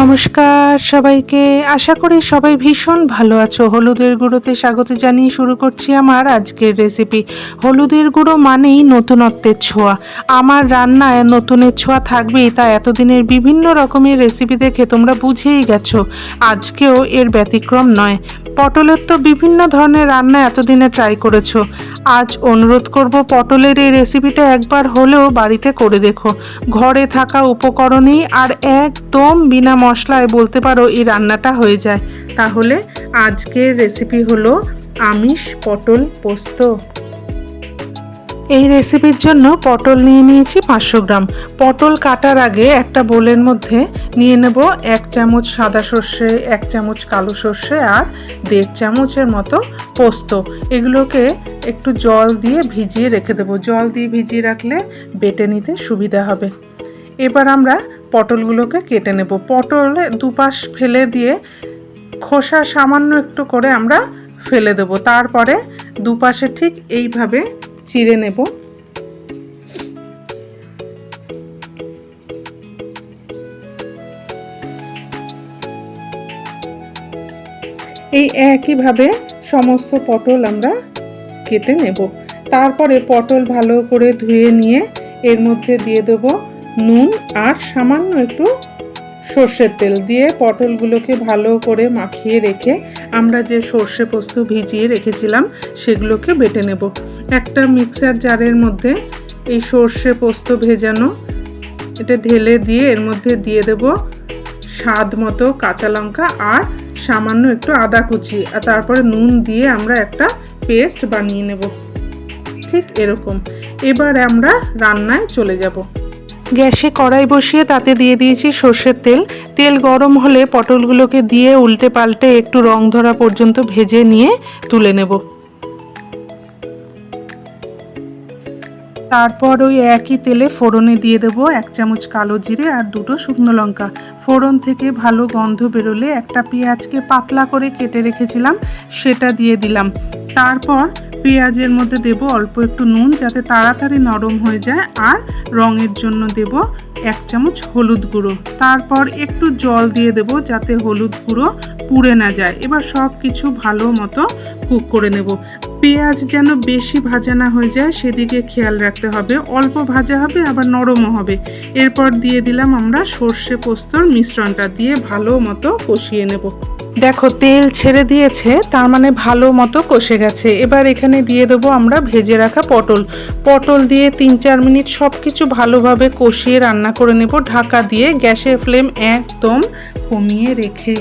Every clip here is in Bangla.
নমস্কার সবাইকে। আশা করি সবাই ভীষণ ভালো আছো। হলুদের গুঁড়োতে স্বাগত জানিয়ে শুরু করছি আমার আজকের রেসিপি হলুদের গুঁড়ো মানেই নতুনত্বের ছোঁয়া। আমার রান্নায় নতুনের ছোঁয়া থাকবেই, তা এতদিনের বিভিন্ন রকমের রেসিপি দেখে তোমরা বুঝেই গেছো। আজকেও এর ব্যতিক্রম নয়। পটলের তো বিভিন্ন ধরনের রান্না এতদিনে ট্রাই করেছ। আজ অনুরোধ করব পটলের এই রেসিপিটা একবার হলেও বাড়িতে করে দেখো। ঘরে থাকা উপকরণেই আর একদম বিনা মশলায় বলতে পারো এই রান্নাটা হয়ে যায়। তাহলে আজকের রেসিপি হলো আমিষ পটল পোস্ত। এই রেসিপির জন্য পটল নিয়ে নিয়েছি পাঁচশো গ্রাম। পটল কাটার আগে একটা বোলের মধ্যে নিয়ে নেব এক চামচ সাদা সর্ষে, এক চামচ কালো সর্ষে আর দেড় চামচের মতো পোস্ত। এগুলোকে একটু জল দিয়ে ভিজিয়ে রেখে দেবো। জল দিয়ে ভিজিয়ে রাখলে বেটে নিতে সুবিধা হবে। এবার আমরা পটলগুলোকে কেটে নেব। পটল দুপাশ ফেলে দিয়ে খোসা সামান্য একটু করে আমরা ফেলে দেব। তারপরে দুপাশে ঠিক এইভাবে চিড়ে নেব। এই একইভাবে সমস্ত পটল আমরা কেটে নেব। তারপরে পটল ভালো করে ধুয়ে নিয়ে এর মধ্যে দিয়ে দেব নুন আর সামান্য একটু সর্ষের তেল দিয়ে পটলগুলোকে ভালো করে মাখিয়ে রেখে আমরা যে সর্ষে পোস্ত ভিজিয়ে রেখেছিলাম, সেগুলোকে বেটে নেব। একটা মিক্সার জারের মধ্যে এই সর্ষে পোস্ত ভেজানো, এটা ঢেলে দিয়ে এর মধ্যে দিয়ে দেব স্বাদ মতো কাঁচা লঙ্কা আর সামান্য একটু আদা কুচি। আর তারপরে নুন দিয়ে আমরা একটা পেস্ট বানিয়ে নেব। ঠিক এরকম। এবার আমরা রান্নায় চলে যাব। গ্যাসে কড়াই বসিয়ে তাতে দিয়ে দিয়েছি সর্ষের তেল। তেল গরম হলে পটলগুলোকে দিয়ে উল্টে পাল্টে একটু রং ধরা পর্যন্ত ভেজে নিয়ে তুলে নেব। তারপর ওই একই তেলে ফোড়নে দিয়ে দেবো এক চামচ কালো জিরে আর দুটো শুকনো লঙ্কা। ফোড়ন থেকে ভালো গন্ধ বেরোলে একটা পেঁয়াজকে পাতলা করে কেটে রেখেছিলাম, সেটা দিয়ে দিলাম। তারপর পেঁয়াজের মধ্যে দেব অল্প একটু নুন যাতে তাড়াতাড়ি নরম হয়ে যায়, আর রঙের জন্য দেব এক চামচ হলুদ গুঁড়ো। তারপর একটু জল দিয়ে দেব যাতে হলুদ গুঁড়ো পুড়ে না যায়। এবার সব কিছু ভালো মতো কুক করে নেব। পেঁয়াজ যেন বেশি ভাজা না হয়ে যায়, সেদিকে খেয়াল রাখতে হবে। অল্প ভাজা হবে, আবার নরমও হবে। এরপর দিয়ে দিলাম আমরা সর্ষে পোস্তর মিশ্রণটা দিয়ে ভালো মতো কষিয়ে নেব। দেখো, তেল ছেড়ে দিয়েছে, তার মানে ভালো মতো কষে গেছে। এবার এখানে দিয়ে দেবো আমরা ভেজে রাখা পটল। পটল দিয়ে তিন চার মিনিট সব কিছু ভালোভাবে কষিয়ে রান্না করে নেব। ঢাকা দিয়ে গ্যাসের ফ্লেম একদম কমিয়ে রেখে।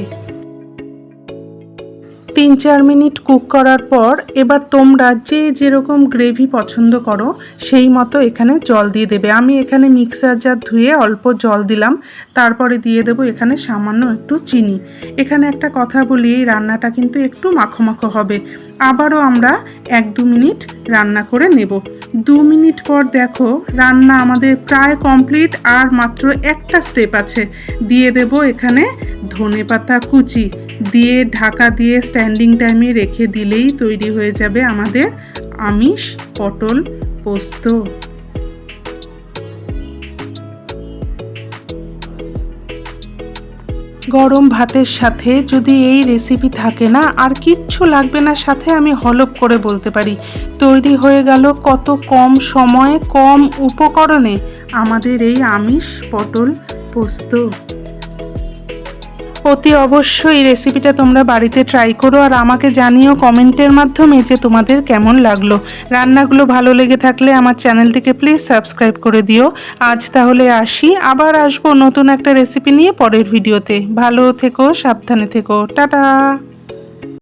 তিন চার মিনিট কুক করার পর এবার তোমরা যে যেরকম গ্রেভি পছন্দ করো, সেই মতো এখানে জল দিয়ে দেবে। আমি এখানে মিক্সার জার ধুয়ে অল্প জল দিলাম, তারপরে দিয়ে দেবো এখানে সামান্য একটু চিনি। এখানে একটা কথা বলি, এই রান্নাটা কিন্তু একটু মাখো মাখো হবে। আবারও আমরা এক দু মিনিট রান্না করে নেব। দু মিনিট পর দেখো, রান্না আমাদের প্রায় কমপ্লিট, আর মাত্র একটা স্টেপ আছে। দিয়ে দেব এখানে ধনে পাতা কুচি। দিয়ে, ঢাকা দিয়ে স্ট্যান্ডিং টাইমে রেখে দিলেই তৈরি হয়ে যাবে আমাদের আমিষ পটল পোস্ত। গরম ভাতের সাথে যদি এই রেসিপি থাকে না, আর কিচ্ছু লাগবে না, সাথে আমি হলপ করে বলতে পারি। তৈরি হয়ে গেল কত কম সময়ে, কম উপকরণে আমাদের এই আমিষ পটল পোস্ত। অতি অবশ্যই রেসিপিটা তোমরা বাড়িতে ট্রাই করো আর আমাকে জানিও কমেন্টের মাধ্যমে যে তোমাদের কেমন লাগল। রান্নাগুলো ভালো লেগে থাকলে আমার চ্যানেলটিকে প্লিজ সাবস্ক্রাইব করে দিও। আজ তাহলে আসি, আবার আসব নতুন একটা রেসিপি নিয়ে পরের ভিডিওতে ভালো থেকো, সাবধানে থেকো। টাটা!